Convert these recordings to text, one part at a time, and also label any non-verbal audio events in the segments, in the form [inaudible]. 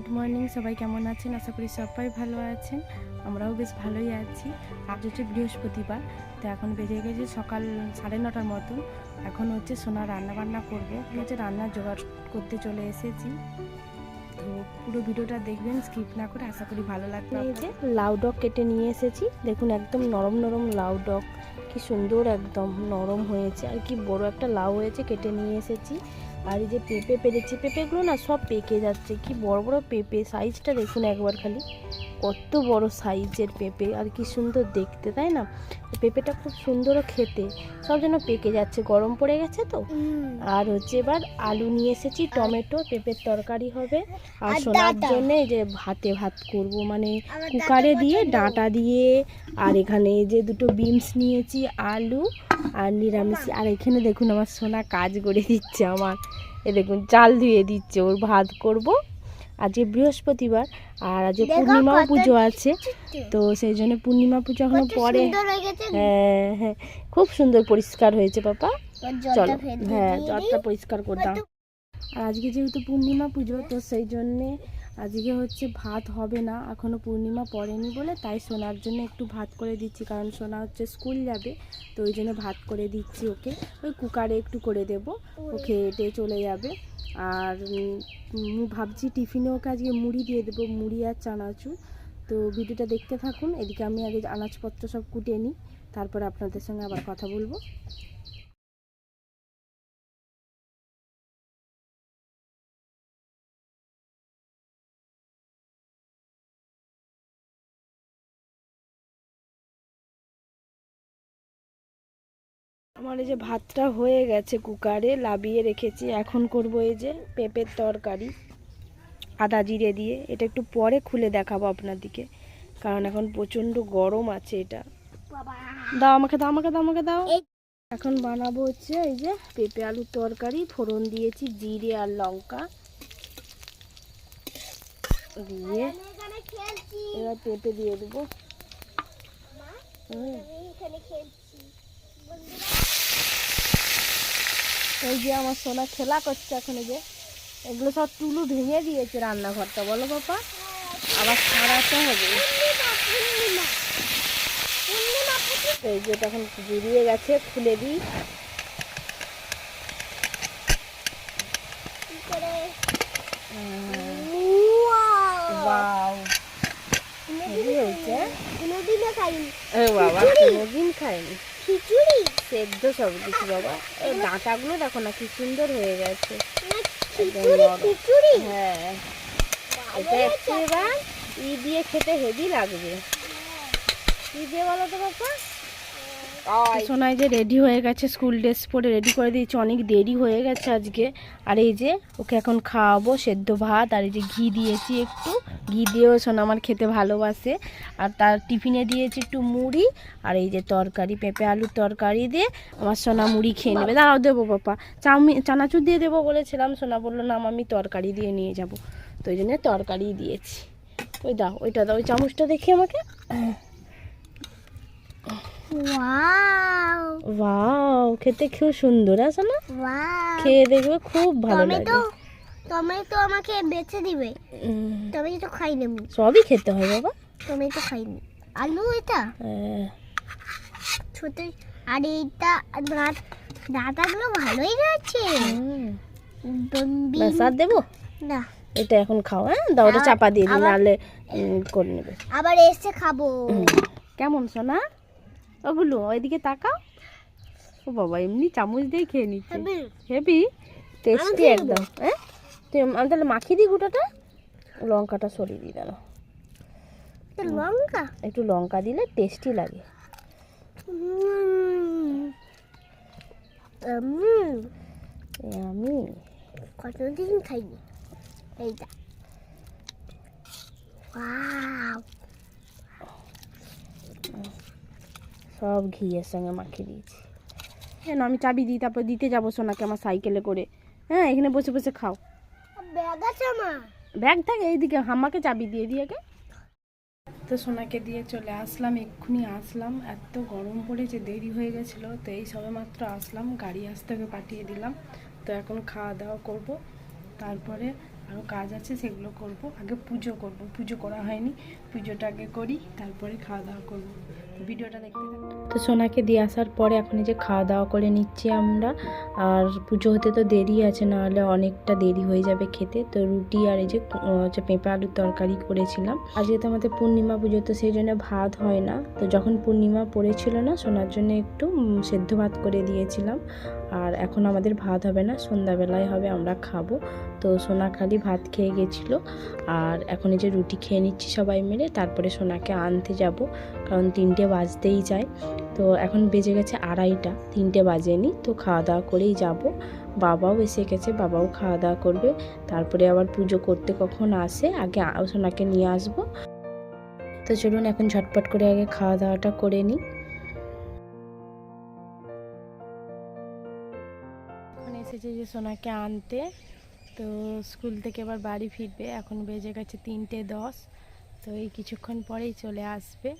Good morning সবাই কেমন আছেন? আশা করি সবাই ভালো আছেন। আমরাও বেশ ভালোই আছি। আজ হচ্ছে বৃহস্পতিবার তো এখন বেজে গেছে সকাল সাড়ে নটার মতো। এখন হচ্ছে সোনা রান্না বান্না করব হচ্ছে রান্না জোগাড় করতে চলে এসেছি। তো পুরো ভিডিওটা দেখবেন স্কিপ না করে আশা করি ভালো লাগবে এই যে লাউ ডগ কেটে নিয়ে এসেছি। দেখুন একদম নরম নরম লাউ ডগ। কি সুন্দর একদম নরম হয়েছে। আর কি বড় একটা লাউ হয়েছে কেটে নিয়ে এসেছি। আর এই যে পেঁপে পেরেছি, পেঁপেগুলো না সব পেকে যাচ্ছে। কি বড় বড় পেঁপে সাইজটা দেখুন একবার খালি। কত বড় সাইজের পেঁপে আর কি সুন্দর দেখতে তাই না? পেঁপেটা খুব সুন্দরও খেতে। সব যেন পেকে যাচ্ছে গরম পড়ে গেছে তো? আর হচ্ছে এবার আলু নিয়ে এসেছি টমেটো পেঁপের তরকারি হবে। আর সোনার। জন্য যে ভাতে ভাত করব মানে কুকারে দিয়ে ডাঁটা দিয়ে আর এখানে যে দুটো বিনস নিয়েছি আলু আর নিরামিষ। আর এখানে দেখুন আমার সোনা কাজ করে দিচ্ছে আমার। এ দেখুন চাল ধুয়ে দিচ্ছে ওর ভাত করব। আজকে বৃহস্পতিবার আর আজকে পূর্ণিমা পূর্ণিমাও পুজো আছে। তো সেই জন্য পূর্ণিমা পুজো এখনও পরে। হয়ে হ্যাঁ খুব সুন্দর পরিষ্কার হয়েছে পাপা। চলো। হ্যাঁ জলটা পরিষ্কার করতাম আর আজকে যেহেতু পূর্ণিমা পুজো তো সেই জন্যে আজকে হচ্ছে ভাত হবে না এখনও পূর্ণিমা পড়েনি বলে তাই সোনার জন্য একটু ভাত করে দিচ্ছি, কারণ সোনা হচ্ছে স্কুল যাবে, তো ওই জন্য ভাত করে দিচ্ছি ওকে। ওই কুকারে একটু করে দেব, ও খেয়ে চলে যাবে। আর ভাবছি টিফিনে ওকে আজকে মুড়ি দিয়ে দেবো, মুড়ি আর চানাচুর। তো ভিডিওটা দেখতে থাকুন, এদিকে আমি আগে আনাজপত্র সব কুটে নিই, তারপরে আপনাদের সঙ্গে আবার কথা বলব। আমার এই যে ভাতটা হয়ে গেছে কুকারে লাবিয়ে রেখেছি। এখন করব এই যে পেঁপের তরকারি আদা জিরে দিয়ে। এটা একটু পরে খুলে দেখাবো আপনাদেরকে কারণ এখন প্রচণ্ড গরম আছে এটা। দাও আমাকে দাও আমাকে দাও আমাকে দাও। এখন বানাবো হচ্ছে এই যে পেঁপে আলুর তরকারি ফোড়ন দিয়েছি জিরে আর লঙ্কা। দিয়ে এবার পেঁপে দিয়ে দেবো। হুম। এই যে আমার সোনা খেলা করছে এখন এই যে এগুলো সব টুলু ভেঙে দিয়েছে রান্নাঘরটা বলো বাবা। আবার সারাতে হবে। এই যে তখন জুড়িয়ে গেছে খুলে দিই। কি করে বাও হেভি হয়েছে কোনোদিনও খাইনি বাবা কোনোদিন খাইনি। খিচুড়ি? সেদ্ধ সব কিছু বাবা। এই ডাঁটাগুলো দেখো না কি সুন্দর হয়ে গেছে। খিচুড়ি হ্যাঁ। এটা একটু এবার ই দিয়ে খেতে হেভি লাগবে। কি দিয়ে বলো তো বাবা? সোনাই যে রেডি হয়ে গেছে স্কুল ড্রেস পরে রেডি করে দিয়েছি, অনেক দেরি হয়ে গেছে আজকে। আর এই যে ওকে এখন খাওয়াবো সেদ্ধ ভাত, আর এই যে ঘি দিয়েছি একটু। ঘি দিয়েও সোনা আমার খেতে ভালোবাসে। আর তার টিফিনে দিয়েছি একটু মুড়ি, আর এই যে তরকারি, পেঁপে আলুর তরকারি দিয়ে আমার সোনা মুড়ি খেয়ে নেবে। দাঁড়াও, দেবো বাবা চাউমিন চানাচুর দিয়ে দেবো বলেছিলাম, সোনা বলল না আমি তরকারি দিয়ে নিয়ে যাব। তো ওই জন্য তরকারি দিয়েছি। ওই দাও, ওইটা দাও, ওই চামচটা দেখি আমাকে। ওয়াও খেতে খুব সুন্দর আছে না ওয়াও খেয়ে দেখবে খুব ভালো লাগে। টমেটো আমাকে বেছে দিবে। টমেটো খাইনি আমি সবই খেতে হয় বাবা। টমেটো খাইনি আলু এটা? হ্যাঁ, ছোট। আর এইটা ডাঁটাগুলো ভালোই। বম্বি আর দেবো? না। এটা এখন খাও হ্যাঁ? দাও ওটা চাপা দিয়ে দিই আবার- নাহলে করে নেবে। আবার এসে খাব। কেমন সোনা? ওগুলো ওইদিকে তাকাও। ও বাবা এমনি চামচ দিয়ে খেয়ে নিচ্ছে? হেভি টেস্টি একদম। হ্যাঁ? তুই আমি তাহলে মাখিয়ে দিই গোটাটা? লঙ্কাটা সরিয়ে দিই এটা লঙ্কা? একটু লঙ্কা দিলে টেস্টি লাগে। আমি। কতদিন খাইনি? এইটা ওয়াও। সব ঘিয়ের সঙ্গে মাখিয়ে দিয়েছি। হ্যাঁ আমি চাবি দিই তারপর দিতে যাব সোনাকে আমার সাইকেলে করে। হ্যাঁ এখানে বসে বসে খাও। ব্যাগ আছে আমার? ব্যাগ থাকে এইদিকে হামাকে চাবি দিয়ে দিয়ে গে তো সোনাকে দিয়ে চলে আসলাম এক্ষুনি আসলাম। এত গরম পড়েছে দেরি হয়ে গেছিল তো এই সবে মাত্র আসলাম গাড়ি আসতে পাঠিয়ে দিলাম। তো এখন খাওয়া দাওয়া করব। তারপরে আরও কাজ আছে, সেগুলো করব। আগে পুজো করব। পুজো করা হয়নি। পুজোটা আগে করি, তারপরে খাওয়া দাওয়া করব। ভিডিওটা দেখতে তো সোনাকে দিয়ে আসার পরে এখন এই যে খাওয়া দাওয়া করে নিচ্ছি আমরা। আর পুজো হতে তো দেরি আছে, নাহলে অনেকটা দেরি হয়ে যাবে খেতে। তো রুটি আর এই যে হচ্ছে পেঁপে আলুর তরকারি করেছিলাম। আজকে তো আমাদের পূর্ণিমা পুজো, তো সেই জন্য ভাত হয় না। তো যখন পূর্ণিমা পড়েছিল না, সোনার জন্য একটু সেদ্ধ ভাত করে দিয়েছিলাম। আর এখন আমাদের ভাত হবে না, সন্ধ্যাবেলায় হবে, আমরা খাব। তো সোনা খালি ভাত খেয়ে গেছিল, আর এখন এই যে রুটি খেয়ে নিচ্ছি সবাই মিলে, তারপরে সোনাকে আনতে যাব, কারণ তিনটে বাজতেই যায়। তো এখন বেজে গেছে আড়াইটা, তিনটে বাজেনি, তো খাওয়া দাওয়া করেই যাব। বাবাও এসে গেছে, বাবাও খাওয়া দাওয়া করবে, তারপরে আবার পুজো করতে কখন আসে, আগে সোনাকে নিয়ে আসব। তো চলুন এখন ঝটপট করে আগে খাওয়া দাওয়াটা করে নিই। যে সোনাকে আনতে। তো স্কুল থেকে এবার বাড়ি ফিরবে। এখন বেজে গেছে তিনটে দশ। তো এই কিছুক্ষণ পরেই চলে আসবে।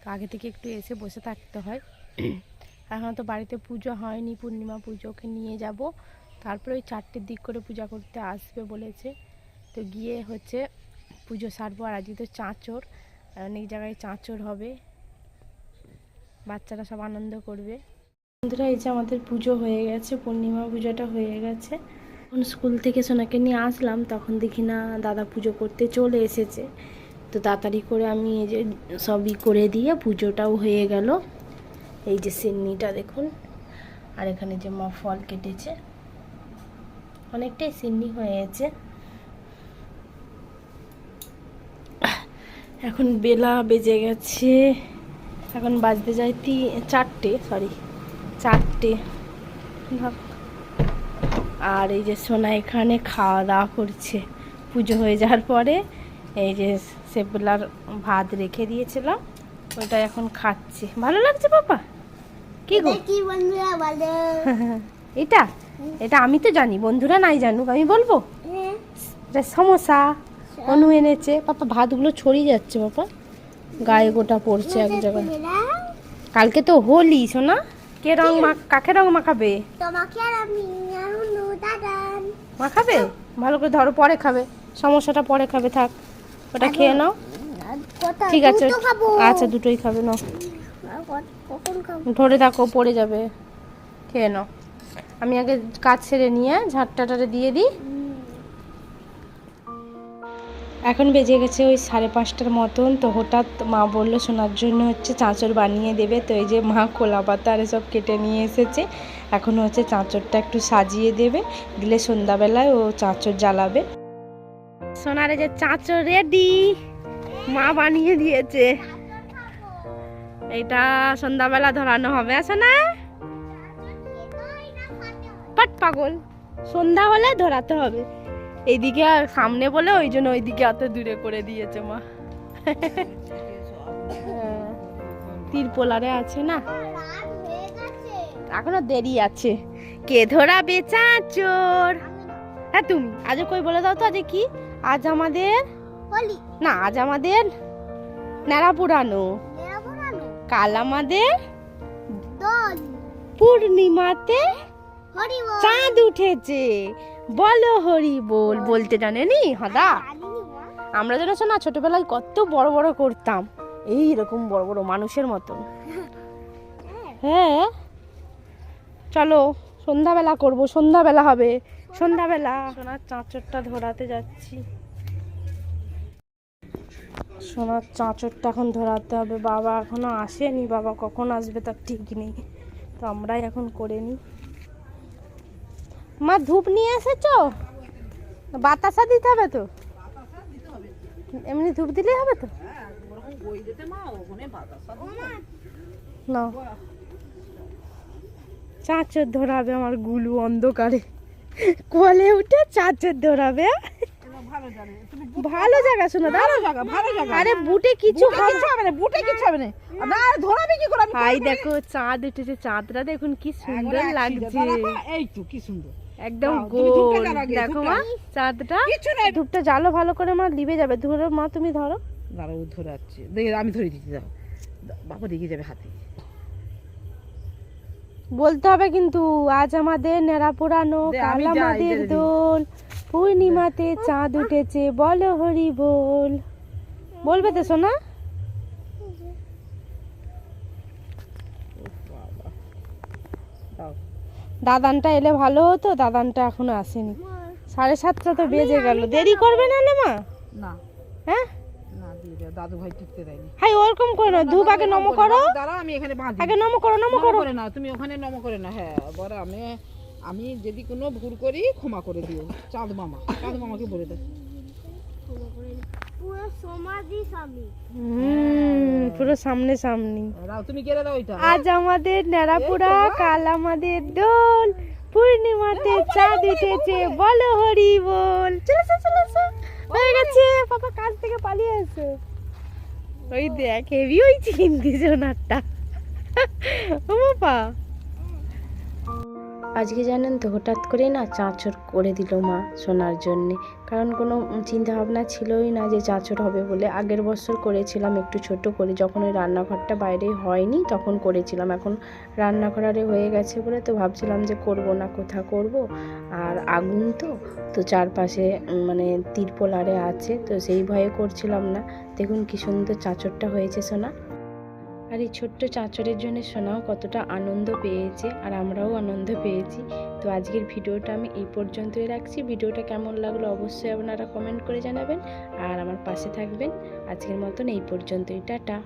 তো আগে থেকে একটু এসে বসে থাকতে হয়। এখন তো বাড়িতে পুজো হয়নি। পূর্ণিমা পুজো ওকে নিয়ে যাব। তারপরে ওই চারটের দিক করে পূজা করতে আসবে বলেছে। তো গিয়ে হচ্ছে পুজো সারবো আর আজকে তো চাঁচর। অনেক জায়গায় চাঁচর হবে। বাচ্চারা সব আনন্দ করবে। বন্ধুরা, এই যে আমাদের পুজো হয়ে গেছে, পূর্ণিমা পুজোটা হয়ে গেছে। যখন স্কুল থেকে সোনাকে নিয়ে আসলাম, তখন দেখি না, দাদা পুজো করতে চলে এসেছে। তো তাড়াতাড়ি করে আমি এই যে সবই করে দিয়ে পুজোটাও হয়ে গেল। এই যে সিন্নিটা দেখুন, আর এখানে যে মা ফল কেটেছে। অনেকটাই সিন্নি হয়েছে। এখন বেলা বেজে গেছে, এখন বাজতে যায় তি চারটে সরি চারটে। আর এই যে সোনা এখানে খাওয়া দাওয়া করছে। পুজো হয়ে যাওয়ার পরে এই যে সেগুলার ভাত রেখে দিয়েছিলাম ওটা এখন খাচ্ছে। ভালো লাগছে বাবা কি গো? কি বন্ধুরা বলো? [laughs] এটা? এটা আমি তো জানি বন্ধুরা নাই জানুক আমি বলব? হ্যাঁ। এটা সমোসা। অনু এনেছে। পাপা ভাতগুলো ছড়িয়ে যাচ্ছে বাবা গায়ে গোটা পড়ছে এক জায়গায়। কালকে তো হোলি শোনা কে রং কাকে রং মাখাবে? তোমাকে আর আমি মাখাবে? ভালো করে ধরো পরে খাবে। সমস্যাটা পরে খাবে থাক। ওটা খেয়ে নাও। ঠিক আছে। আচ্ছা দুটোই খাবে নাও। ধরে থাকো পড়ে যাবে। খেয়ে নাও। আমি আগে কাজ ছেড়ে নিয়ে ঝাঁটটাটারে দিয়ে দিই। এখন বেজে গেছে ওই সাড়ে পাঁচটার মতন, তো হঠাৎ মা বলল শোনার জন্য হচ্ছে চাঁচর বানিয়ে দেবে। তো এই যে মা খোলা পাতা আর সব কেটে নিয়ে এসেছে, এখন হচ্ছে চাঁচরটা একটু সাজিয়ে দেবে। দিলে সন্ধ্যাবেলায় ও চাঁচর জ্বালাবে। সোনারে যে চাঁচর রেডি মা বানিয়ে দিয়েছে। এটা সন্ধ্যাবেলা ধরানো হবে আসো না? পাট পাগল, সন্ধ্যা হলে ধরাতে হবে। এইদিকে আর সামনে বলে ওই জন্য ওইদিকে অত দূরে করে দিয়েছে মা। হ্যাঁ, তিরপোলারে আছে না? এখনও দেরি আছে। কে ধরাবে চোর হ্যাঁ তুমি। আজ কই বলে দাও তো আজ কি? আজ আমাদের না আজ আমাদের ন্যাড়া পুরানো কাল আমাদের পূর্ণিমাতে চাঁদ উঠেছে। বলো হরি বল, বলতে জানেনি? হদা? আমরা যেন শোনা, ছোটবেলায় কত বড় বড় করতাম। এই রকম বড় বড় মানুষের মতো হ্যাঁ? চলো, সন্ধ্যাবেলা করব, সন্ধ্যাবেলা হবে। সন্ধ্যাবেলা। সোনার চাঁচরটা ধরাতে যাচ্ছি। সোনার চাঁচরটা এখন ধরাতে হবে। বাবা এখনও আসেনি, বাবা কখন আসবে তার ঠিক নেই। তো আমরাই এখন করে নিই। মা ধূপ নিয়ে এসেছ? বাতাসা দিতে হবে তো? এমনি ধূপ দিলেই হবে তো? না। চাঁচর ধরাবে আমার গুলু অন্ধকারে। কোলে উঠে চাঁচর ধরাবে ভালো জায়গা শোনো ভালো জায়গা ভালো জায়গা। আরে বুটে কিছু হবে না। বুটে কিছু হবে না। না ধরাবে কি করে? হাই দেখো চাঁদ উঠেছে চাঁদটা দেখুন কি সুন্দর লাগছে। এই তো কি সুন্দর। একদম গোল। দেখো মা চাঁদটা। ধূপটা জ্বালো ভালো করে মা লিবে যাবে। ধরো মা তুমি ধরো। দাঁড়াও ও ধরে আমি ধরে দিচ্ছি দাও বাবা যাবে হাতে। বলতে হবে কিন্তু আজ আমাদের নেড়া পোড়ানো কাল আমাদের দোল। পূর্ণিমাতে চাঁদ উঠেছে বলো হরি বল। বলবে তো সোনা উফ, বাবা দাও দাদানটা এলে ভালো হতো দাদানটা এখনও আসেনি। সাড়ে সাতটা তো বেজে গেল। দেরি করবে না না মা? না। হ্যাঁ? না দিয়ে দাদু ভাই টিকতে দেয়নি। হাই ওরকম করো না। ধূপ আগে নম করো আমি এখানে বাঁধি। আগে নম করো নম করো। করে না তুমি ওখানে নম করে না। হ্যাঁ বড় আমি আমি যদি কোনো ভুল করি ক্ষমা করে দিও। চাঁদ মামা চাঁদ মামাকে বলে দাও। পুরো সমাধি স্বামী। হুম পুরো সামনে সামনে। দাও তুমি কেড়ে দাও ওইটা আজ আমাদের ন্যাড়াপুরা কাল আমাদের দোল। পূর্ণিমাতে চাঁদ উঠেছে বলো হরি বল। চলে এসো, চলে হয়ে গেছে। পাপা কাজ থেকে পালিয়ে এসো ওই দেখ হেভি ওই চিন্তি সোনারটা ও বাবা। আজকে জানেন তো, হঠাৎ করে না চাঁচর করে দিল মা সোনার জন্যে। কারণ কোনো চিন্তা ভাবনা ছিলই না যে চাঁচর হবে বলে। আগের বছর করেছিলাম একটু ছোট করে। যখন ওই রান্নাঘরটা বাইরে হয়নি তখন করেছিলাম। এখন রান্নাঘর আরে হয়ে গেছে বলে তো ভাবছিলাম যে করব না কোথা করব? আর আগুন তো তো চারপাশে মানে তিরপল আরে আছে, তো সেই ভয়ে করছিলাম না। দেখুন কি সুন্দর চাঁচরটা হয়েছে সোনা। আর এই ছোট্ট চাচরের জন্য শোনাও কতটা আনন্দ পেয়েছে আর আমরাও আনন্দ পেয়েছি। তো আজকের ভিডিওটা আমি এই পর্যন্তই রাখছি। ভিডিওটা কেমন লাগল অবশ্যই আপনারা কমেন্ট করে জানাবেন। আর আমার পাশে থাকবেন। আজকের মতন এই পর্যন্তই। টাটা।